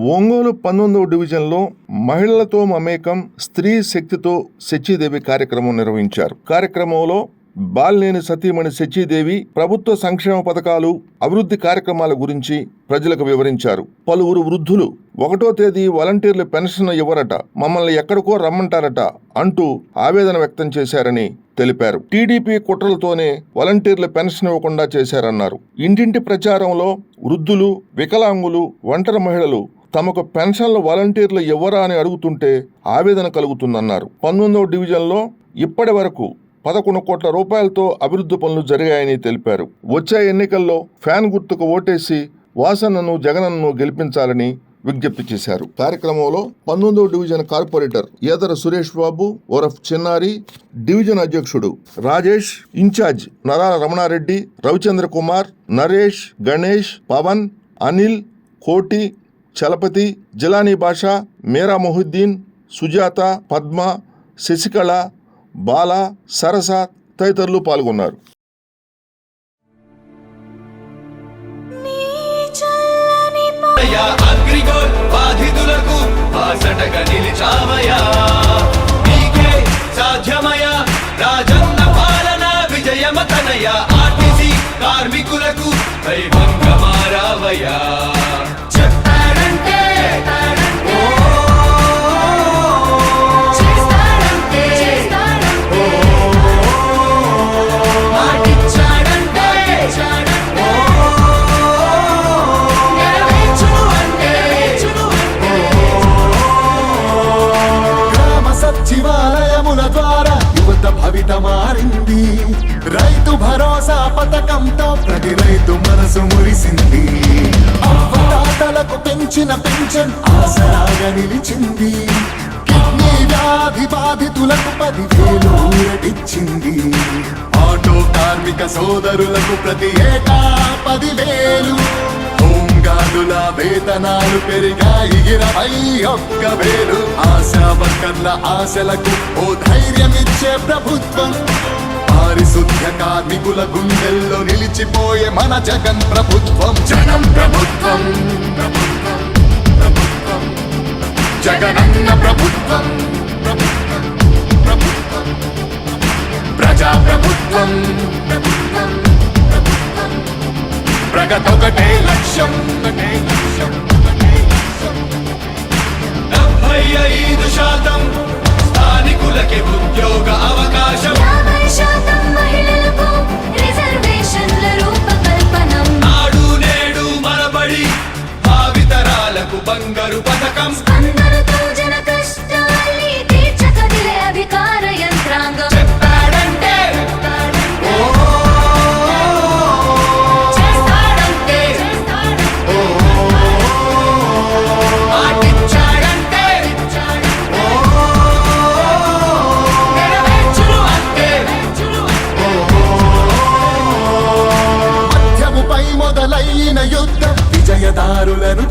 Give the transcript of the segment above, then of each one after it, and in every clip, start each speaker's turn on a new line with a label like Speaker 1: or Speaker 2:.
Speaker 1: ఒంగోలు పంతొమ్మిదవ డివిజన్లో మహిళలతో మమేకం స్త్రీ శక్తితో శచీదేవి కార్యక్రమం నిర్వహించారు. కార్యక్రమంలో బాలినేని సతీమణి శచీదేవి ప్రభుత్వ సంక్షేమ పథకాలు అభివృద్ధి కార్యక్రమాల గురించి ప్రజలకు వివరించారు. పలువురు వృద్ధులు ఒకటో తేదీ వాలంటీర్లు పెన్షన్ ఇవ్వరట మమ్మల్ని ఎక్కడికో రమ్మంటారట అంటూ ఆవేదన వ్యక్తం చేశారని తెలిపారు. టీడీపీ కుట్రలతోనే వాలంటీర్లు పెన్షన్ ఇవ్వకుండా చేశారన్నారు. ఇంటింటి ప్రచారంలో వృద్ధులు వికలాంగులు ఒంటరి మహిళలు తమకు పెన్షన్లు వాలంటీర్లు ఇవ్వరా అని అడుగుతుంటే ఆవేదన కలుగుతుందన్నారు. పంతొమ్మిదవ డివిజన్లో ఇప్పటి వరకు పదకొండు కోట్ల రూపాయలతో అభివృద్ధి పనులు జరిగాయని తెలిపారు. వచ్చే ఎన్నికల్లో ఫ్యాన్ గుర్తుకు ఓటేసి వాసనను జగనన్ను గెలిపించాలని విజ్ఞప్తి చేశారు. కార్యక్రమంలో పంతొమ్మిదవ డివిజన్ కార్పొరేటర్ ఏదర సురేష్ బాబు ఓరఫ్ చిన్నారి డివిజన్ అధ్యక్షుడు రాజేష్ ఇన్ఛార్జ్ నరాల రమణారెడ్డి రవిచంద్ర కుమార్ నరేష్ గణేష్ పవన్ అనిల్ కోటి చలపతి జిలానీ భాష మీరా మొహుద్దీన్ సుజాత పద్మ శశికళ బాల సరస తదితరులు పాల్గొన్నారు.
Speaker 2: రాజన్న పాలన విజయమతనయ ఆర్టీసీ కార్మికులకు దైవంగా
Speaker 3: పథకంతో ప్రతి రైతు మనసు మురిసింది. అవ్వదాతలకు పెంచిన పెన్షన్ ఆసరాగా నిలిచింది. కిడ్నీ వ్యాధి బాధితులకు పదివేలు ఊరటిచ్చింది. ఆటో కార్మిక సోదరులకు ప్రతి ఏటా పదివేలు. హోంగార్డుల వేతనాలు పెరిగాయి ఇరవై ఒక్క వేలు. ఆశా వర్కర్ల ఆశలకు ఓ ధైర్యమిచ్చే ప్రభుత్వం. పారిశుద్ధ్య కార్మికుల గుండెల్లో నిలిచిపోయే మన జగన్ ప్రభుత్వం జనం ప్రభుత్వం ప్రభుత్వం. జగనన్న ప్రభుత్వం ప్రభుత్వం, ప్రభుత్వం. ప్రజా ప్రభుత్వం ప్రభుత్వం ప్రభుత్వం ప్రగతొకటే లక్ష్యం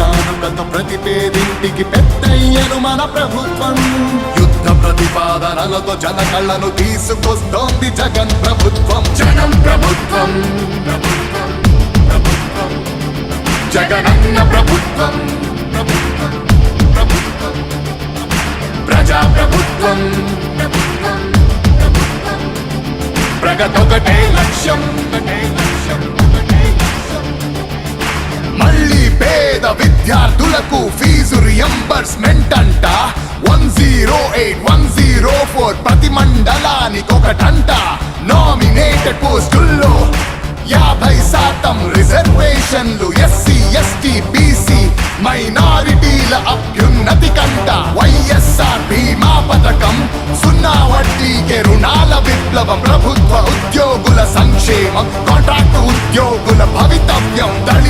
Speaker 3: పెళ్ళి గత ప్రతి పేదింటికి పెద్దయ్యను మన ప్రభుత్వం. యుద్ధ ప్రతిపాదనలతో జన కళ్ళను తీసుకొస్తోంది జగన్ ప్రభుత్వం. జనం ప్రభుత్వం ప్రభుత్వం జగనన్న ప్రభుత్వం ప్రభుత్వం ప్రజా ప్రభుత్వం ప్రభుత్వం. ప్రగతొకటే లక్ష్యం. విద్యార్థులకు ఫీజు రియంబర్స్మెంట్ అంట. One zero eight one zero four ప్రతి మండలానికి ఒకటంట నామినేటెడ్ పోస్టుల్లో యాభై శాతం రిజర్వేషన్లు ఎస్సీ ఎస్టీ బీసీ మైనారిటీల అభ్యున్నతి కంట వైఎస్ఆర్ బీమా పథకం సున్నా వడ్డీకే రుణాల విప్లవం ప్రభుత్వ ఉద్యోగుల సంక్షేమం కాంట్రాక్ట్ ఉద్యోగుల భవితవ్యం దళిత